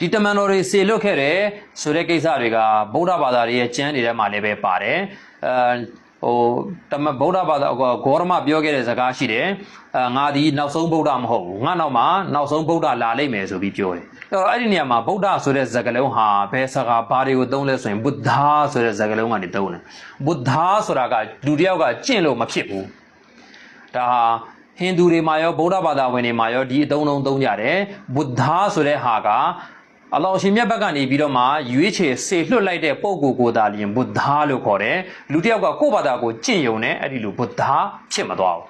ဒီတမန်တော်တွေစေလွတ်ခဲ့တယ်ဆိုတဲ့ကိစ္စတွေကဗုဒ္ဓဘာသာတွေရဲ့ကျမ်းတွေထဲမှာလည်းပဲပါတယ်အဲဟိုတမန်ဗုဒ္ဓဘာသာဂေါရမပြောခဲ့တဲ့စကားရှိတယ်အဲငါဒီနောက်ဆုံးဗုဒ္ဓမဟုတ်ဘူးငါနောက်မှာနောက်ဆုံးဗုဒ္ဓလာလိမ့်မယ်ဆိုပြီးပြောတယ်အဲ့တော့အဲ့ဒီနေရာမှာဗုဒ္ဓဆိုတဲ့စကားလုံးဟာဘယ်စကားဘာတွေကိုသုံးလဲဆိုရင်ဗုဒ္ဓဆိုတဲ့စကားလုံးကနေသုံးတယ်ဗုဒ္ဓဆိုတာကလူတစ်ယောက်ကကျင့်လို့မဖြစ်ဘူးဒါဟာဟိန္ဒူတွေမှာရောဗုဒ္ဓဘာသာဝင်တွေမှာရောဒီအသုံးလုံးသုံးကြတယ်ဗုဒ္ဓဆိုတဲ့ဟာက အလောရှင်မြတ်ဘက်ကနေပြီးတော့မှရွေးချယ်စေလွှတ်လိုက်တဲ့ပုံကိုယ်ကိုယ်သာလျင်ဗုဒ္ဓလို့ခေါ်တယ်လူတစ်ယောက်ကကိုယ့်ဘာသာကိုကျင့်ယုံနဲ့အဲ့ဒီလိုဗုဒ္ဓဖြစ်မသွားဘူး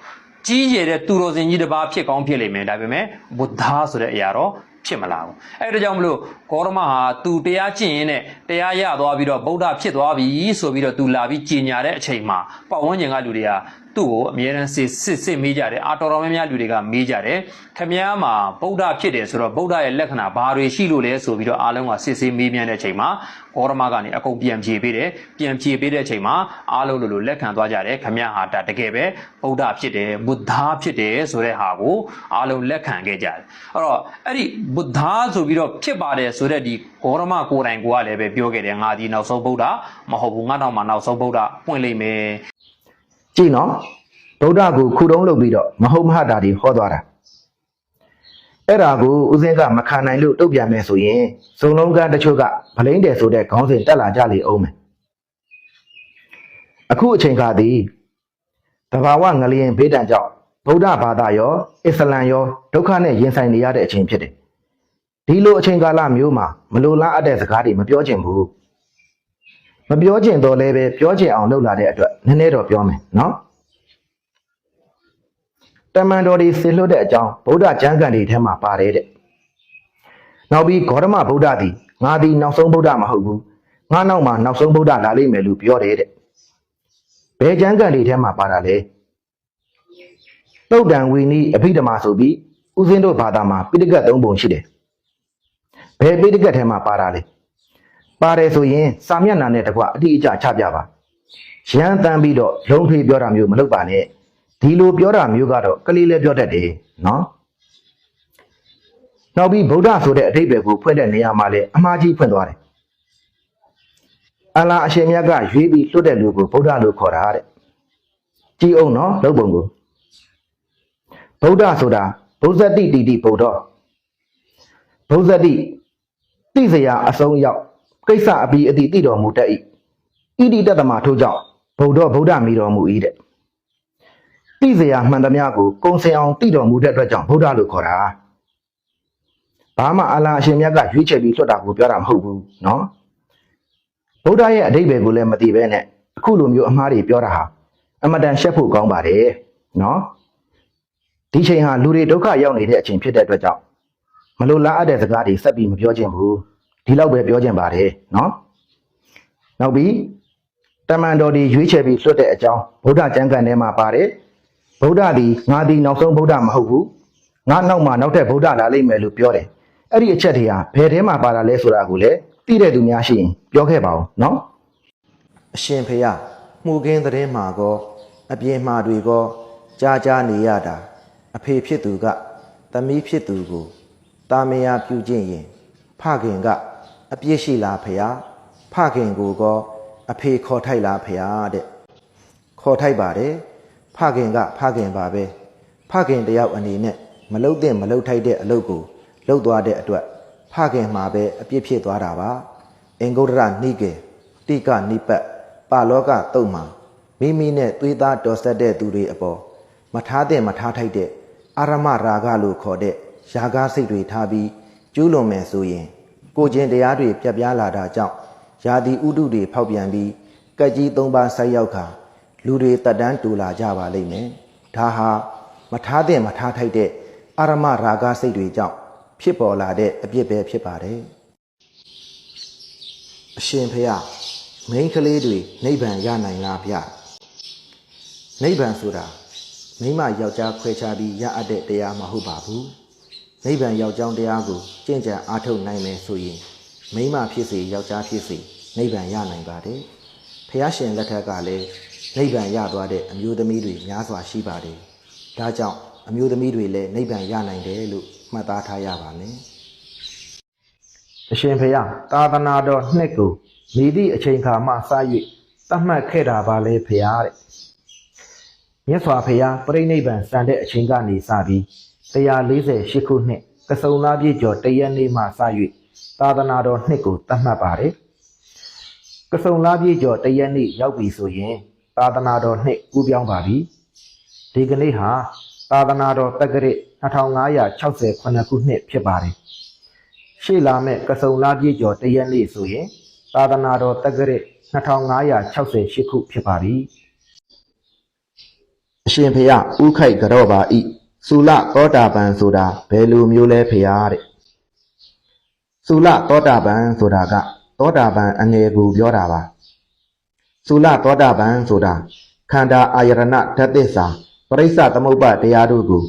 ကြီးရတဲ့သူတော်စင်ကြီးတစ်ပါးဖြစ်ကောင်းဖြစ်လိမ့်မယ်ဒါပေမဲ့ဗုဒ္ဓဆိုတဲ့အရာတော့ဖြစ်မလာဘူးအဲ့ဒါကြောင့်မလို့ဂေါရမဟာသူတရားကျင့်ရင်းနဲ့တရားရသွားပြီးတော့ဗုဒ္ဓဖြစ်သွားပြီဆိုပြီးတော့သူလာပြီးကြည်ညာတဲ့အချိန်မှာပတ်ဝန်းကျင်ကလူတွေက သူ့ကိုအမြဲတမ်းစစ်စစ်စစ်မေးကြတယ်အာတော်တော်များများလူတွေကမေးကြတယ်ခမည်းမှာဗုဒ္ဓဖြစ်တယ်ဆိုတော့ဗုဒ္ဓရဲ့လက္ခဏာဘာတွေရှိလို့လဲဆိုပြီးတော့အားလုံးကစစ်စစ်မေးမြန်းတဲ့အချိန်မှာဂေါရမကနေအကုန်ပြန်ဖြေပေးတယ်ပြန်ဖြေပေးတဲ့အချိန်မှာအားလုံးလိုလိုလက်ခံသွားကြတယ်ခမည်းဟာဒါတကယ်ပဲဗုဒ္ဓဖြစ်တယ်ဘုဒ္ဓဖြစ်တယ်ဆိုတဲ့ဟာကိုအားလုံးလက်ခံခဲ့ကြတယ်အဲ့တော့အဲ့ဒီဘုဒ္ဓဆိုပြီးတော့ဖြစ်ပါတယ်ဆိုတဲ့ဒီဂေါရမကိုယ်တိုင်ကိုကလည်းပဲပြောခဲ့တယ်ငါဒီနောက်ဆုံးဗုဒ္ဓမဟုတ်ဘူးငါတော့မှနောက်ဆုံးဗုဒ္ဓပွင့်လိမ့်မယ် ကြည့်နော်ဗုဒ္ဓကိုခုတုံးလုပ်ပြီးတော့မဟုတ်မဟတာတွေဟောသွားတာအဲ့ဒါကိုဦးစင်းကမခံနိုင်လို့တုတ်ပြန်မယ်ဆိုရင်စုံလုံးကန်းတချို့ကဗလိမ့်တယ်ဆိုတဲ့ခေါင်းစဉ်တက်လာကြလေအောင်မယ်အခုအချိန်ကသည်တဘာဝငလျင်ဘေးတံကြောင့်ဗုဒ္ဓဘာသာရောအစ္စလမ်ရောဒုက္ခနဲ့ရင်ဆိုင်နေရတဲ့အချိန်ဖြစ်တယ်ဒီလိုအချိန်ကာလမျိုးမှာမလိုလားအပ်တဲ့စကားတွေမပြောချင်ဘူး မပြောကျင်တော့လည်းပဲပြောကျင်အောင်လုပ်လာတဲ့အတွက်နည်းနည်းတော့ပြောမယ်နော်တမန်တော်ဒီဆေလွတ်တဲ့အကြောင်းဗုဒ္ဓကျမ်းဂန်တွေထဲမှာပါတယ်တဲ့နောက်ပြီးဂေါတမဗုဒ္ဓသည်ငါသည်နောက်ဆုံးဗုဒ္ဓမဟုတ်ဘူးငါနောက်မှာနောက်ဆုံးဗုဒ္ဓလာလိမ့်မယ်လို့ပြောတယ်တဲ့ဘယ်ကျမ်းဂန်တွေထဲမှာပါတာလဲတုတ်တန်ဝီနီအဘိဓမ္မာဆိုပြီးဦးဇင်းတို့ဘာသာမှာပိဋကတ်၃ပုံရှိတယ်ဘယ်ပိဋကတ်ထဲမှာပါတာလဲ ပါတယ်ဆိုရင်စာမျက်နှာနဲ့တကွအတိအကျချပြပါရမ်းတမ်းပြီးတော့လုံးဖေးပြောတာမျိုးမလုပ်ပါနဲ့ဒီလိုပြောတာမျိုးကတော့ကလေးလည်းပြောတတ်တယ်နော်နောက်ပြီးဗုဒ္ဓဆိုတဲ့အဓိပ္ပာယ်ကိုဖွင့်တဲ့နေရာမှာလည်းအမှားကြီးဖွင့်သွားတယ်အလ္လာအရှင်မြတ်ကရွေးပြီးလွတ်တဲ့လူကိုဗုဒ္ဓလို့ခေါ်တာတဲ့ကြည်အောင်နော်လုပ်ပုံကိုဗုဒ္ဓဆိုတာဘုဇ္ဇတိတိတိဗုဒ္ဓဘုဇ္ဇတိသိစရာအဆုံးရောက် ကိစ္စအပြီးအတိသိတော်မူတတ်၏ဣတိတတမထို့ကြောင့်ဗုဒ္ဓဗုဒ္ဓမီတော်မူ၏တဲ့သိစရာမှန်သမျှကိုကုံစင်အောင်သိတော်မူတဲ့အတွက်ကြောင့်ဗုဒ္ဓလို့ခေါ်တာဘာမှအလ္လာအရှင်မြတ်ကရွေးချယ်ပြီးလွတ်တာကိုပြောတာမဟုတ်ဘူးနော်ဗုဒ္ဓရဲ့အဓိပ္ပာယ်ကိုလည်းမသိဘဲနဲ့အခုလိုမျိုးအမှားတွေပြောတာဟာအမတန်ရှက်ဖို့ကောင်းပါတယ်နော်ဒီချိန်ဟာလူတွေဒုက္ခရောက်နေတဲ့အချိန်ဖြစ်တဲ့အတွက်ကြောင့်မလိုလားအပ်တဲ့စကားတွေဆက်ပြီးမပြောချင်ဘူး ဒီလောက်ပဲပြောချင်ပါတယ်နော်နောက်ပြီးတမန်တော်ဒီရွေးချယ်ပြီးလွတ်တဲ့အကြောင်းဗုဒ္ဓကျမ်းဂန်ထဲမှာပါတယ်ဗုဒ္ဓဒီငါဒီနောက်ဆုံးဗုဒ္ဓမဟုတ်ဘူးငါနောက်မှာနောက်ထပ်ဗုဒ္ဓလာလိမ့်မယ်လို့ပြောတယ်အဲ့ဒီအချက်တွေဟာဘယ်ထဲမှာပါတာလဲဆိုတာကိုလည်းသိတဲ့သူများရှိရင်ပြောခဲ့ပါဦးနော်အရှင်ဖေယမှုခင်းသတင်းမှာကောအပြင်မှာတွေကောကြားကြားနေရတာအဖေဖြစ်သူကသမီးဖြစ်သူကိုတာမယာပြုခြင်းရင်ဖခင်က အပြစ်ရှိလားဖေယဖခင်ကိုကောအဖေခေါ်ထိုက်လားဖေယတဲ့ခေါ်ထိုက်ပါတယ်ဖခင်ကဖခင်ပါပဲဖခင်တယောက်အနေနဲ့မလုတ်တဲ့မလုတ်ထိုက်တဲ့အလုပ်ကိုလုပ်သွားတဲ့အတွက်ဖခင်မှာပဲအပြစ်ဖြစ်သွားတာပါအင်္ဂုတ္တရနိကေတိကနိပတ်ပါလောကတုတ်မှာမိမိနဲ့သွေးသားတော်ဆက်တဲ့သူတွေအပေါ်မထားတဲ့မထားထိုက်တဲ့အာရမရာဂလို့ခေါ်တဲ့ယာကားစိတ်တွေထားပြီးကျူးလွန်မယ်ဆိုရင် ကိုကျင်တရားတွေပြတ်ပြားလာတာကြောင့်ယာတိဥဒုတွေဖောက်ပြန်ပြီးကက်ကြီးသုံးပါးဆိုက်ရောက်ခါလူတွေတက်တန်းတူလာကြပါလိမ့်မယ်ဒါဟာမထားတဲ့မထားထိုက်တဲ့အာရမရာဂစိတ်တွေကြောင့်ဖြစ်ပေါ်လာတဲ့အပြစ်ပဲဖြစ်ပါတယ်အရှင်ဖေယမိန်းကလေးတွေနိဗ္ဗာန်ရနိုင်လားဗျနိဗ္ဗာန်ဆိုတာမိန်းမယောက်ျားခွဲခြားပြီးရအပ်တဲ့တရားမဟုတ်ပါဘူး နိဗ္ဗာန်ယောက်ျောင်းတရားကိုကျင့်ကြံအားထုတ်နိုင်မယ်ဆိုရင်မိန်းမဖြစ်စေယောက်ျားဖြစ်စေနိဗ္ဗာန်ရနိုင်ပါတယ်ဖះရှင်လက်ထက်ကလည်းနိဗ္ဗာန်ရသွားတဲ့အမျိုးသမီးတွေများစွာရှိပါတယ်ဒါကြောင့်အမျိုးသမီးတွေလည်းနိဗ္ဗာန်ရနိုင်တယ်လို့မှတ်သားထားရပါမယ်အရှင်ဖေယသာသနာတော်နှစ်ကိုမိသည့်အချိန်ခါမှစ၍သတ်မှတ်ခဲ့တာပါလေဖေယတဲ့မြတ်စွာဘုရားပြိဋိဘံစံတဲ့အချိန်ကနေစပြီး 148ခုနှစ်ကစုံလာပြည့်ကျော်တရက်နေ့မှစ၍သာသနာတော်နှစ်ကိုသတ်မှတ်ပါတယ်ကစုံလာပြည့်ကျော်တရက်နေ့ရောက်ပြီဆိုရင် သာသနာတော်နှစ်ကူးပြောင်းပါပြီဒီကနေ့ဟာသာသနာတော်တက္ကရာ2568ခုနှစ်ဖြစ်ပါတယ်ရှေ့လာမဲ့ကစုံလာပြည့်ကျော်တရက်နေ့ဆိုရင် သာသနာတော်တက္ကရာ2568ခုဖြစ်ပါပြီအရှင်ဖေယဥခိုက်ကြော့ပါ ဤစူလသောတာပန်ဆိုတာဘယ်လိုမျိုးလဲဖေယတဲ့စူလသောတာပန်ဆိုတာကသောတာပန်အငယ်ကိုပြောတာပါစူလသောတာပန်ဆိုတာခန္ဓာအာယရဏဓာတ်သစ္စာပရိစ္ဆသမုပ္ပါတရားတို့ကို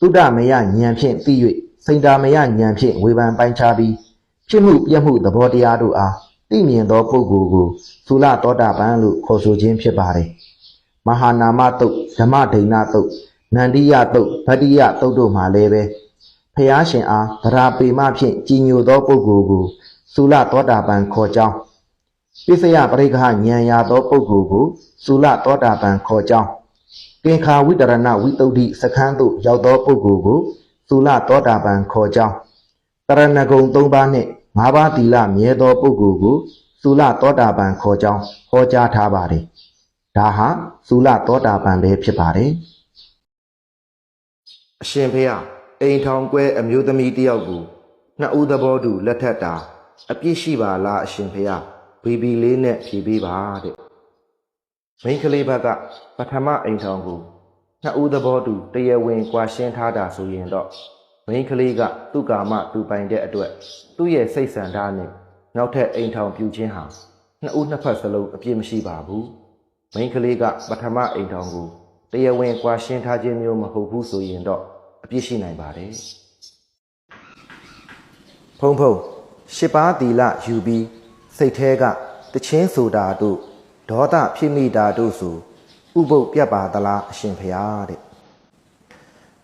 သုဒ္ဓမယဉာဏ်ဖြင့်သိ၍စိန္ဒာမယဉာဏ်ဖြင့်ဝေဖန်ပိုင်းခြားပြီးဖြစ်မှုပြက်မှုသဘောတရားတို့အားသိမြင်သောပုဂ္ဂိုလ်ကိုသုလသောတာပန်လို့ခေါ်ဆိုခြင်းဖြစ်ပါတယ်။မဟာနာမတုတ်ဓမ္မဒိဏတုတ် နန္ဒီယတုတ်ဗတ္တိယတုတ်တို့မှာလည်းပဲဖျားရှင်အားဗရာပေမဖြင့်ကြည်ညိုသောပုဂ္ဂိုလ်ကိုသုလသောတာပန်ခေါ်ကြောင်းပစ္စယပရိက္ခဉာဏ်ရသောပုဂ္ဂိုလ်ကိုသုလသောတာပန်ခေါ်ကြောင်းကင်္ခာဝိတရဏဝိတုဒ္ဓိစခန်းသို့ရောက်သောပုဂ္ဂိုလ်ကိုသုလသောတာပန်ခေါ်ကြောင်းတရဏဂုံ၃ပါးနှင့်၅ပါးသီလမြဲသောပုဂ္ဂိုလ်ကိုသုလသောတာပန်ခေါ်ကြောင်းဟောကြားထားပါတယ်။ဒါဟာသုလသောတာပန်ပဲဖြစ်ပါတယ် အရှင်ဖေယအိမ်ထောင်ကွဲအမျိုးသမီးတယောက်ကိုနှစ်ဦးသဘောတူလက်ထက်တာ အပြစ်ရှိပါလားအရှင်ဖေယဘီဘီလေးနဲ့ဖြေပေးပါတဲ့မိန်းကလေးဘက်ကပထမအိမ်ထောင်ကိုနှစ်ဦးသဘောတူတရားဝင်ကွာရှင်းထားတာဆိုရင်တော့မိန်းကလေးကသူ့ကာမသူပိုင်တဲ့အတွက်သူ့ရဲ့စိတ်ဆန္ဒနဲ့နောက်ထပ်အိမ်ထောင်ပြုခြင်းဟာနှစ်ဦးနှစ်ဖက်စလုံးအပြစ်မရှိပါဘူးမိန်းကလေးကပထမအိမ်ထောင်ကိုတရားဝင်ကွာရှင်းထားခြင်းမျိုးမဟုတ်ဘူးဆိုရင်တော့ အပြစ်ရှိနိုင်ပါတယ်ဖုံဖုံရှစ်ပါးသီလယူပြီးစိတ်แท้ကတချင်းဆိုတာတို့ဒေါသဖြစ်မိတာတို့ဆိုဥပုပ်ပြတ်ပါသလားအရှင်ဖျားတဲ့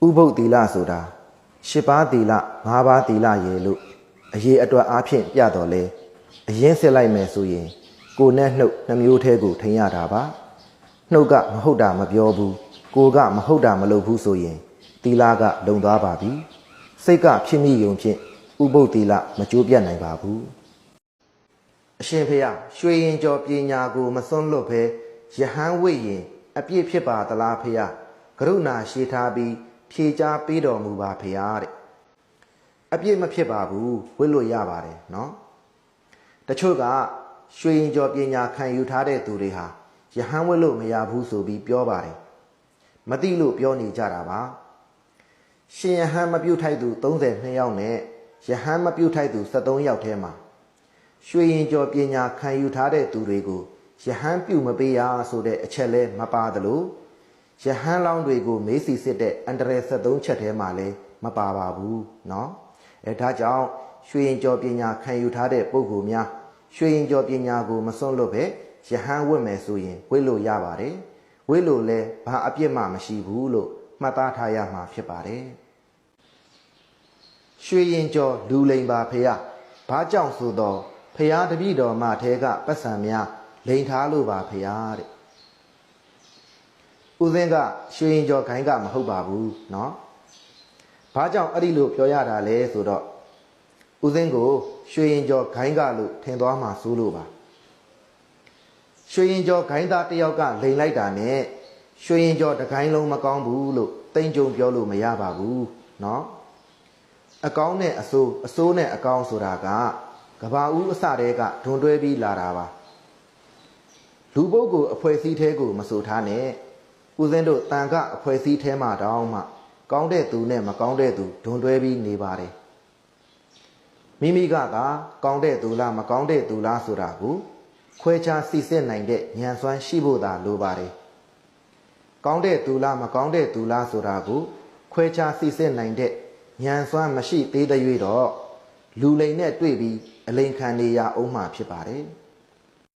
ဥပုပ်သီလဆိုတာရှစ်ပါးသီလငါးပါးသီလရေလို့အရေးအတွက်အားဖြင့်ပြတော်လဲအရင်စစ်လိုက်မယ်ဆိုရင် ကိုယ်နဲ့နှုတ်နှမျိုးသေးကိုထိန်ရတာပါနှုတ်ကမဟုတ်တာမပြောဘူးကိုယ်ကမဟုတ်တာမလုပ်ဘူးဆိုရင် သီလကလုံသွားပါပြီစိတ်ကဖြစ်မိယုံဖြင့်ဥပုပ်သီလမကြိုးပြတ်နိုင်ပါဘူးအရှင်ဖေယရွှေရင်ကျော်ပညာကိုမစွန့်လွတ်ဘဲယဟန်ဝိရင် အပြည့်ဖြစ်ပါသလားဖေယကရုဏာရှိထားပြီးဖြေချပေးတော်မူပါဖေယတဲ့အပြည့်မဖြစ်ပါဘူးဝိလို့ရပါတယ်နော်တချို့ကရွှေရင်ကျော်ပညာခံယူထားတဲ့သူတွေဟာယဟန်ဝိလို့မရဘူးဆိုပြီးပြောပါတယ်မသိလို့ပြောနေကြတာပါ ရှင်ယဟန်မပြုတ်ထိုက်သူ32ယောက်နဲ့ယဟန်မပြုတ်ထိုက်သူ73ယောက်ထဲမှာ ရွှေရင်ကျော်ပညာခံယူထားတဲ့သူတွေကိုယဟန်ပြုမပေးရဆိုတဲ့အချက်လဲမပါသလိုယဟန်လောင်းတွေကိုမေးစီစစ်တဲ့အန္တရာယ်73ချက်ထဲမှာလဲမပါပါဘူးเนาะအဲဒါကြောင့်ရွှေရင်ကျော်ပညာခံယူထားတဲ့ပုဂ္ဂိုလ်များရွှေရင်ကျော်ပညာကိုမစွန့်လွတ်ပဲယဟန်ဝတ်မယ်ဆိုရင်ဝိလို့ရပါတယ်ဝိလို့လဲဘာအပြစ်မှမရှိဘူးလို့ မှတ်သားထားရမှာဖြစ်ပါတယ် ရွှေရင်ကျော်လူလိန်ပါဖေယဘာကြောင့်ဆိုတော့ဖះတပည့်တော်မထဲကပတ်စံများလိန်ထားလို့ပါဖေယတဲ့ဦးစင်းကရွှေရင်ကျော်ခိုင်းကမဟုတ်ပါဘူးเนาะဘာကြောင့်အဲ့ဒီလိုပြောရတာလဲဆိုတော့ဦးစင်းကိုရွှေရင်ကျော်ခိုင်းကလို့ထင်သွားမှစိုးလို့ပါရွှေရင်ကျော်ခိုင်းသားတယောက်ကလိန်လိုက်တာနဲ့ ရွှေရင်ကျော်တခိုင်းလုံးမကောင်းဘူးလို့တိမ်ကြုံပြောလို့မရပါဘူးเนาะ အကောင်းနဲ့အဆိုးအဆိုးနဲ့အကောင်းဆိုတာကကဘာဦးအစတဲကဒွန်တွဲပြီးလာတာပါလူပုဂ္ဂိုလ်အဖွဲ့အစည်းသေးကိုမဆိုထားနဲ့ဦးစင်းတို့တန်ခအဖွဲ့အစည်းသေးမှတောင်းမှကောင်းတဲ့သူနဲ့မကောင်းတဲ့သူဒွန်တွဲပြီးနေပါတယ်မိမိကကကောင်းတဲ့သူလားမကောင်းတဲ့သူလားဆိုတာကိုခွဲခြားစီစစ်နိုင်တဲ့ဉာဏ်စွမ်းရှိဖို့သာလိုပါတယ် ကောင်းတဲ့သူလားမကောင်းတဲ့သူလားဆိုတာကိုခွဲခြားစီစစ်နိုင်တဲ့ဉာဏ်စွမ်းမရှိသေးတဲ့၍တော့လူလိန်နဲ့တွေ့ပြီးအလိန်ခံနေရအောင်မှဖြစ်ပါတယ်